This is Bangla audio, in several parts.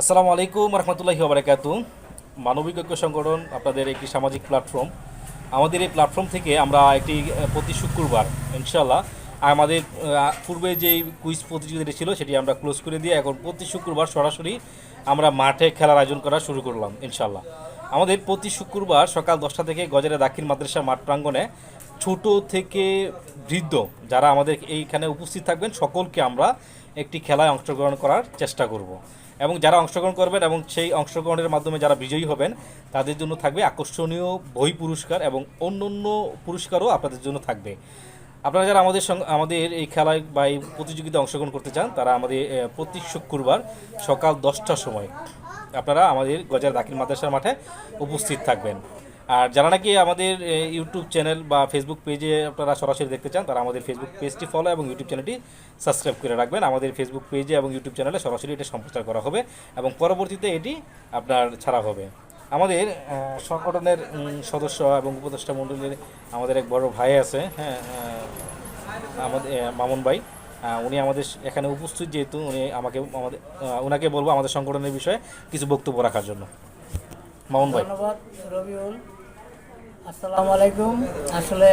আসসালামু আলাইকুম রহমতুল্লাহি বারাকাতু মানবিক ঐক্য সংগঠন আপনাদের একটি সামাজিক প্ল্যাটফর্ম। আমাদের এই প্ল্যাটফর্ম থেকে আমরা একটি প্রতি শুক্রবার ইনশাল্লাহ আমাদের পূর্বে যে কুইজ প্রতিযোগিতাটি ছিল সেটি আমরা ক্লোজ করে দিয়ে এখন প্রতি শুক্রবার সরাসরি আমরা মাঠে খেলার আয়োজন করা শুরু করলাম ইনশাল্লাহ আমাদের প্রতি শুক্রবার সকাল দশটা থেকে গজারে দাখিল মাদ্রাসা মাঠ প্রাঙ্গণে ছোট থেকে বৃদ্ধ যারা আমাদের এইখানে উপস্থিত থাকবেন, সকলকে আমরা একটি খেলায় অংশগ্রহণ করার চেষ্টা করব। এবং যারা অংশগ্রহণ করবেন এবং সেই অংশগ্রহণের মাধ্যমে যারা বিজয়ী হবেন, তাদের জন্য থাকবে আকর্ষণীয় বই পুরস্কার এবং অন্য অন্য পুরস্কারও আপনাদের জন্য থাকবে। আপনারা যারা আমাদের সঙ্গে, আমাদের এই খেলায় বা এই প্রতিযোগিতায় অংশগ্রহণ করতে চান, তারা আমাদের প্রতি শুক্রবার সকাল দশটার সময় আপনারা আমাদের গজার দাকির মাদ্রাসার মাঠে উপস্থিত থাকবেন। আর যারা নাকি আমাদের ইউটিউব চ্যানেল বা ফেসবুক পেজে আপনারা সরাসরি দেখতে চান, তারা আমাদের ফেসবুক পেজটি ফলো এবং ইউটিউব চ্যানেলটি সাবস্ক্রাইব করে রাখবেন। আমাদের ফেসবুক পেজে এবং ইউটিউব চ্যানেলে সরাসরি এটা সম্প্রচার করা হবে এবং পরবর্তীতে এটি আপনার ছাড়া হবে। আমাদের সংগঠনের সদস্য এবং উপদেষ্টা মণ্ডলীর আমাদের এক বড় ভাই আছে হ্যাঁ আমাদের মামুন ভাই। উনি আমাদের এখানে উপস্থিত যেহেতু, উনি আমাকে, আমাদের ওনাকে বলব আমাদের সংগঠনের বিষয়ে কিছু বক্তব্য রাখার জন্য। মামুন ভাই। ধন্যবাদ, রবিউল। আসসালামু আলাইকুম। আসলে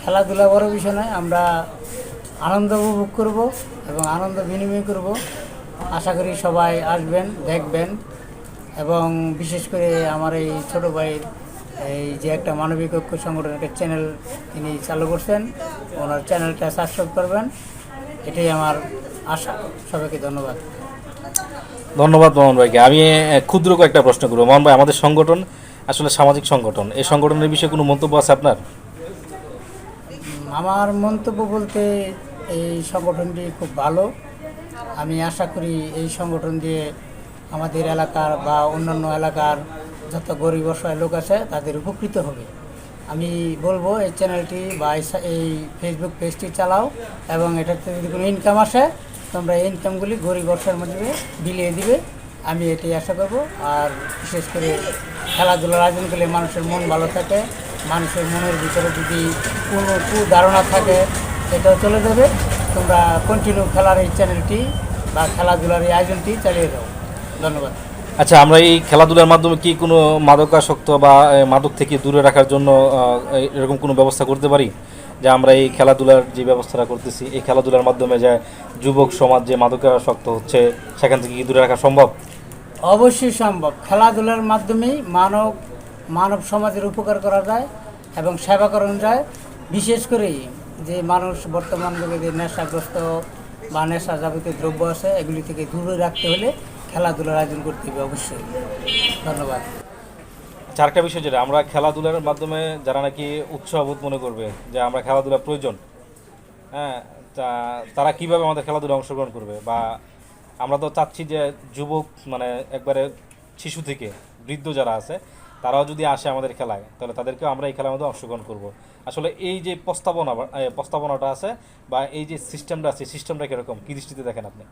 খেলাধুলা বড় বিষয় নয়, আমরা আনন্দ উপভোগ করব এবং আনন্দ বিনিময় করব। আশা করি সবাই আসবেন, দেখবেন এবং বিশেষ করে আমার এই ছোট ভাইয়ের এই যে একটা মানবিক ঐক্য সংগঠনের একটা চ্যানেল তিনি চালু করছেন, ওনার চ্যানেলটা সাবস্ক্রাইব করবেন। এটাই আমার আশা। সবাইকে ধন্যবাদ। ধন্যবাদ মোহন ভাইকে। আমি ক্ষুদ্র কয়েকটা প্রশ্ন করব। মোহন ভাই, আমাদের সংগঠন আসলে সামাজিক সংগঠন, এই সংগঠনের বিষয়ে কোনো মন্তব্য আছে আপনার? আমার মন্তব্য বলতে এই সংগঠনটি খুব ভালো। আমি আশা করি এই সংগঠন দিয়ে আমাদের এলাকার বা অন্যান্য এলাকার যত গরিব অসহায় লোক আছে, তাদের উপকৃত হবে। আমি বলব, এই চ্যানেলটি বা এই ফেসবুক পেজটি চালাও এবং এটাতে যদি কোনো ইনকাম আসে, তোমরা এই ইনকামগুলি গরিব অসহায়ের মধ্যে বিলিয়ে দিবে। আমি এটাই আশা করব। আর বিশেষ করে খেলাধুলার আয়োজন করলে মানুষের মন ভালো থাকে, মানুষের মনের ভিতরে যদি কোনো ধারণা থাকে এটাও চলে যাবে। তোমরা কন্টিনিউ খেলার এই চ্যানেলটি বা খেলাধুলার এই আয়োজনটি চালিয়ে দাও ধন্যবাদ। আচ্ছা আমরা এই খেলাধুলার মাধ্যমে কি কোনো মাদকাসক্ত বা মাদক থেকে দূরে রাখার জন্য এরকম কোনো ব্যবস্থা করতে পারি? যে আমরা এই খেলাধুলার যে ব্যবস্থাটা করতেছি, এই খেলাধুলার মাধ্যমে যে যুবক সমাজ যে মাদকাসক্ত হচ্ছে, সেখান থেকে কি দূরে রাখা সম্ভব? অবশ্যই সম্ভব। খেলাধুলার মাধ্যমেই মানব মানব সমাজের উপকার করা যায় এবং সেবা করানো যায়। বিশেষ করে যে মানুষ বর্তমান যুগে যে নেশাগ্রস্ত বা নেশা যাবতীয় দ্রব্য আছে, এগুলি থেকে দূরে রাখতে হলে খেলাধুলার আয়োজন করতে হবে অবশ্যই। ধন্যবাদ। আচ্ছা আরেকটা বিষয় যেটা, আমরা খেলাধুলার মাধ্যমে যারা নাকি উৎসাহবোধ মনে করবে যে আমরা খেলাধুলা প্রয়োজন হ্যাঁ তা তারা কীভাবে আমাদের খেলাধুলা অংশগ্রহণ করবে বা আমরা তো চাচ্ছি যে যুবক মানে একবারে শিশু থেকে বৃদ্ধ যারা আছে, তারাও যদি আসে আমাদের খেলায়, তাহলে তাদেরকেও আমরা এই খেলার মধ্যে অংশগ্রহণ করব। আসলে এই যে প্রস্তাবনা প্রস্তাবনাটা আছে বা এই যে সিস্টেমটা আছে, সিস্টেমটা কীরকম? কী দৃষ্টিতে দেখেন আপনি?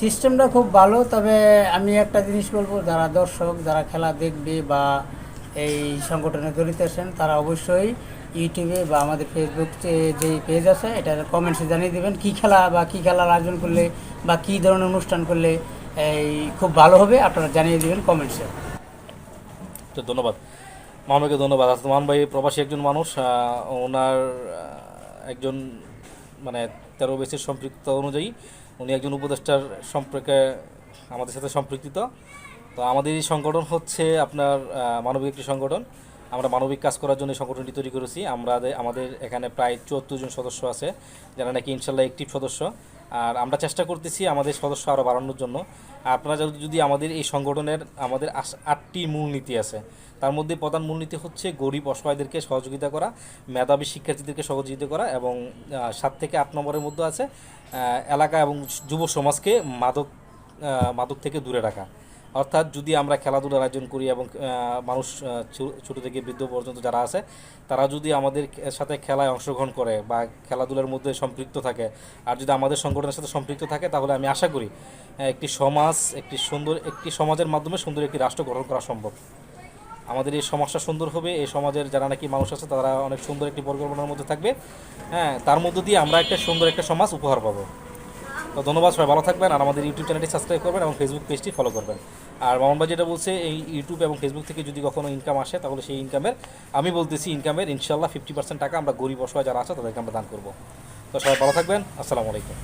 সিস্টেমটা খুব ভালো, তবে আমি একটা জিনিস বলব, যারা দর্শক, যারা খেলা দেখবে বা এই সংগঠনে জড়িত আছেন, তারা অবশ্যই ইউটিউবে বা আমাদের ফেসবুক যে পেজ আছে, এটার কমেন্টসে জানিয়ে দেবেন কি খেলা বা কি খেলার আয়োজন করলে বা কি ধরনের অনুষ্ঠান করলে এই খুব ভালো হবে, আপনারা জানিয়ে দেবেন কমেন্টসে তো ধন্যবাদ। মামুন ভাইকে ধন্যবাদ। আসলে মামুন ভাই, প্রবাসী একজন মানুষ ওনার একজন মানে তেরো বেসের সম্পৃক্ত অনুযায়ী উনি একজন উপদেষ্টার সম্পর্কে আমাদের সাথে সম্পৃক্ত। তো আমাদের এই সংগঠন হচ্ছে আপনার মানবিক একটি সংগঠন। আমরা মানবিক কাজ করার জন্য সংগঠনটি তৈরি করেছি। আমরা আমাদের এখানে প্রায় চুয়াত্তর জন সদস্য আছে, যারা নাকি ইনশাল্লাহ একটিভ সদস্য। আর আমরা চেষ্টা করতেছি আমাদের সদস্য আরও বাড়ানোর জন্য। আপনারা যদি- আমাদের এই সংগঠনের আমাদের আটটি মূলনীতি আছে, তার মধ্যে প্রধান মূলনীতি হচ্ছে গরিব অসহায়দেরকে সহযোগিতা করা, মেধাবী শিক্ষার্থীদেরকে সহযোগিতা করা এবং সাত থেকে আট নম্বরের মধ্যে আছে এলাকা এবং যুব সমাজকে মাদক মাদক থেকে দূরে রাখা। অর্থাৎ যদি আমরা খেলাধুলার আয়োজন করি এবং মানুষ ছোট থেকে বৃদ্ধ পর্যন্ত যারা আছে, তারা যদি আমাদের সাথে খেলায় অংশগ্রহণ করে বা খেলাধুলার মধ্যে সম্পৃক্ত থাকে, আর যদি আমাদের সংগঠনের সাথে সম্পৃক্ত থাকে, তাহলে আমি আশা করি একটি সমাজ, একটি সুন্দর, একটি সমাজের মাধ্যমে সুন্দর একটি রাষ্ট্র গঠন করা সম্ভব। আমাদের এই সমাজটা সুন্দর হবে, এই সমাজের যারা নাকি মানুষ আছে, তারা অনেক সুন্দর একটি পরিকল্পনার মধ্যে থাকবে। হ্যাঁ তার মধ্য দিয়ে আমরা একটা সুন্দর একটা সমাজ উপহার পাবো। তো ধন্যবাদ, সবাই ভালো থাকবেন আর আমাদের ইউটিউব চ্যানেলটি সাবস্ক্রাইব করবেন এবং ফেসবুক পেজটি ফলো করবেন। আর মামন যেটা বলছে, এই ইউটিউব এবং ফেসবুক থেকে যদি কখনো ইনকাম আসে, তাহলে সেই ইনকামের আমি বলতেছি ইনকামের ইনশাল্লাহ ফিফটি পার্সেন্ট টাকা আমরা গরিব অসহায় যারা আছে, তাদেরকে আমরা দান করব। তো সবাই ভালো থাকবেন, আসসালামু আলাইকুম।